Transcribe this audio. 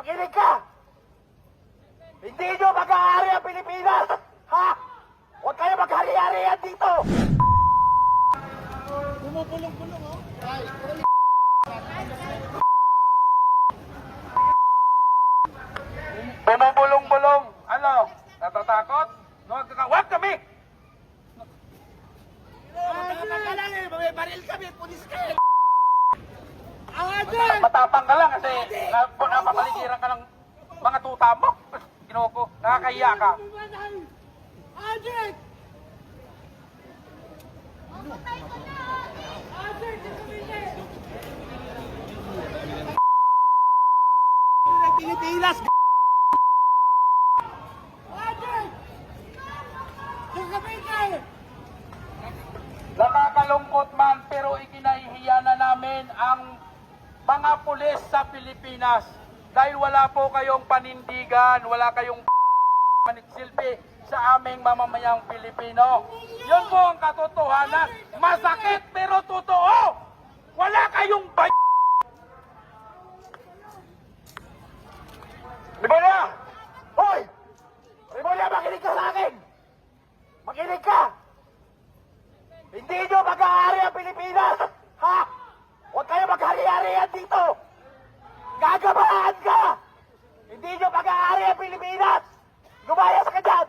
Makinig ka! Hindi nyo mag-aari ang Pilipinas! Ha? Huwag kayo maghari-harihan dito! Bumubulong-bulong, oh. Bumubulong-bulong! Ano? Natatakot? Huwag ka Huwag kami! Matapang ka lang eh. May baril kami. Pulis ka. Mata- Matapang ka lang kasi na, napapaligiran ka ng mga tuta mo. Kinoko, nakakahiya ka. Adric! Pilipinas! Adric! Yung Cavite! Nakakalungkot man pero ikinahihiya na namin ang mga pulis sa Pilipinas dahil wala po kayong panindigan, wala kayong manigsilbi sa aming mamamayang Pilipino. Yun po ang katotohanan. Masakit pero totoo. Wala kayong bay... Rimona! Hoy! Rimona, makinig ka sa akin! Makinig ka! Hindi nyo mag-aari ang Pilipinas! Kayo maghari-harihan dito! Gagabahan ka! Hindi nyo mag-aari ang Pilipinas! Lumayas ka dyan!